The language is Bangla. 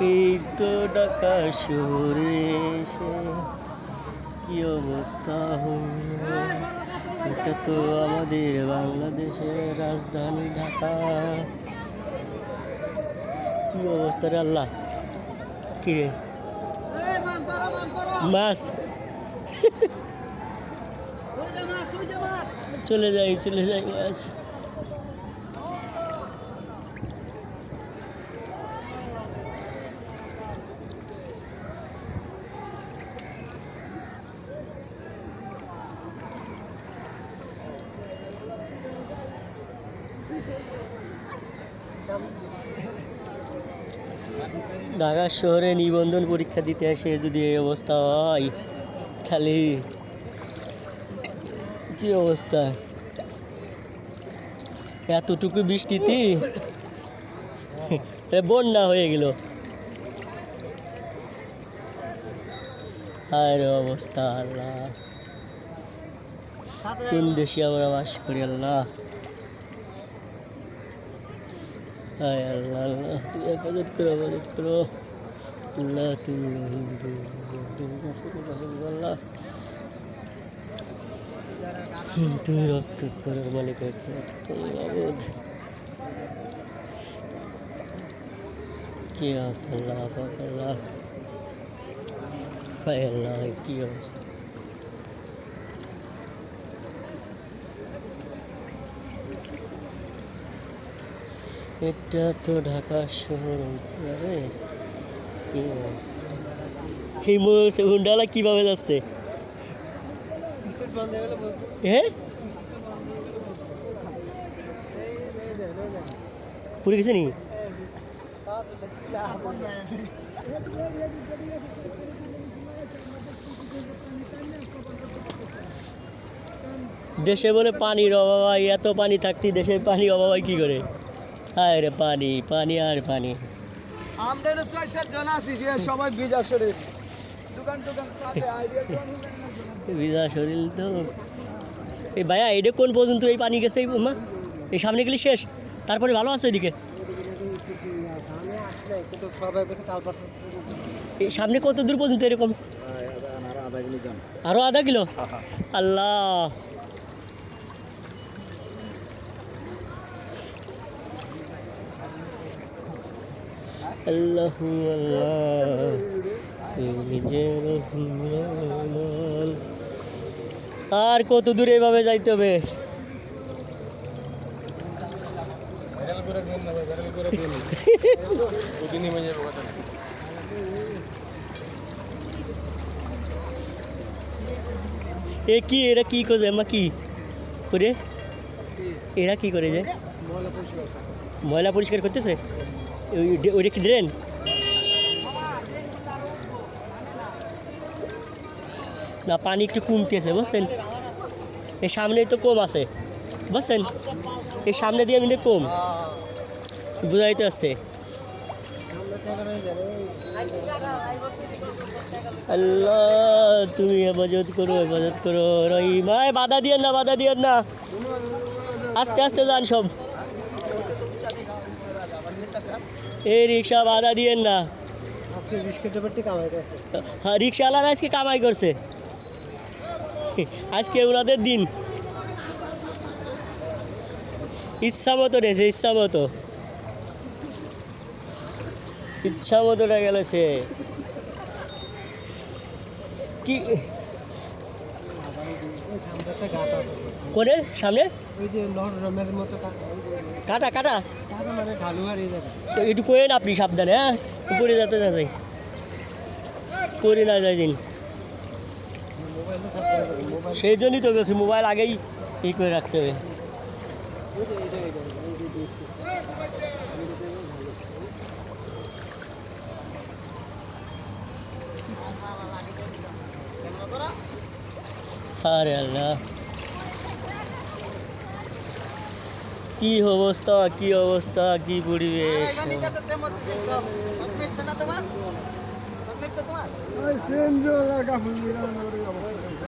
এই শহরে এসে, কি অবস্থা হলো? এটা তো আমাদের বাংলাদেশের রাজধানী ঢাকা। কি অবস্থা রে আল্লাহ? কি? রে চলে যাই চলে যাই মাছ। ঢাকা শহরে নিবন্ধন পরীক্ষা দিতে এসে যদি এই অবস্থা হয়, তাহলে কি অবস্থা? এতটুকু বৃষ্টিতে? বন্যা হয়ে গেল। আর অবস্থা আল্লাহ। কোন দেশে আমরা বাস করি আল্লাহ? হায় আল্লাহ আল্লাহ তুমি হেফাজত করো হেফাজত করো আল্লাহ তুমি রহিম, আল্লাহ তুমি রক্ষা করো মালিক তুমি অবোধ কি অবস্থা আল্লাহ আল্লাহ হায় আল্লাহ কি অবস্থা এটা তো ঢাকা শহর কি অবস্থা? এই হুন্ডালা কীভাবে যাচ্ছে? হ্যাঁ? পুরে গেছে নি? দেশে বলে পানির অভাব হয়, এত পানি থাকতে দেশের পানির অভাব হয় কী করে? হায় রে পানি পানি আর পানি। আমরা হলো ছয় সাত জন আছি সবাই বিজা শরীর। দোকান টোকান ভিজা শরীর তো। এই ভাইয়া এটা কোন পর্যন্ত এই পানি গেছে এই মা এই সামনে গেলে শেষ। তারপরে ভালো আছে ওইদিকে? এই সামনে কত দূর পর্যন্ত এরকম? আধা কিলো যান। আরও আধা কিলো? আল্লাহ। আল্লাহু আল্লাহ তুমি আর কত দূরে এভাবে যাইতে হবে? এ কি, এরা কি করে মা কি? করে এরা কি করে যে? ময়লা পরিষ্কার করতেছে? ওইটা কি ড্রেন না পানি একটু কমতেছে বুঝছেন এই সামনে তো কম আছে বুঝছেন এই সামনে দিয়ে কিন্তু কম বুঝাইতে আসছে আল্লাহ তুমি হেফাজত করো হেফাজত করো রহিমায় বাধা দিয়েন না বাধা দিয়েন না আস্তে আস্তে যান সব এই রিক্সা বাধা দিয়েন না। হ্যাঁ রিক্সাওয়ালারা আজকে কামাই করছে। আজকে ওনাদের দিন। ইচ্ছা মতো রেছে ইচ্ছা মতো। ইচ্ছা মতো গেল সে। কি সামনে একটা গাছ আছে করে সামনে? ওই মতো কাটা কাটা। মানে তো একটু করেন আপনি সাবধানে হ্যাঁ? উপরে যেতে না যাই। পরে না যাই দিন সেই জন্যই তো গেছি মোবাইল আগেই ই করে রাখতে হবে। আরে আল্লাহ। কি অবস্থা কি অবস্থা কি পরিবেশ? ফুল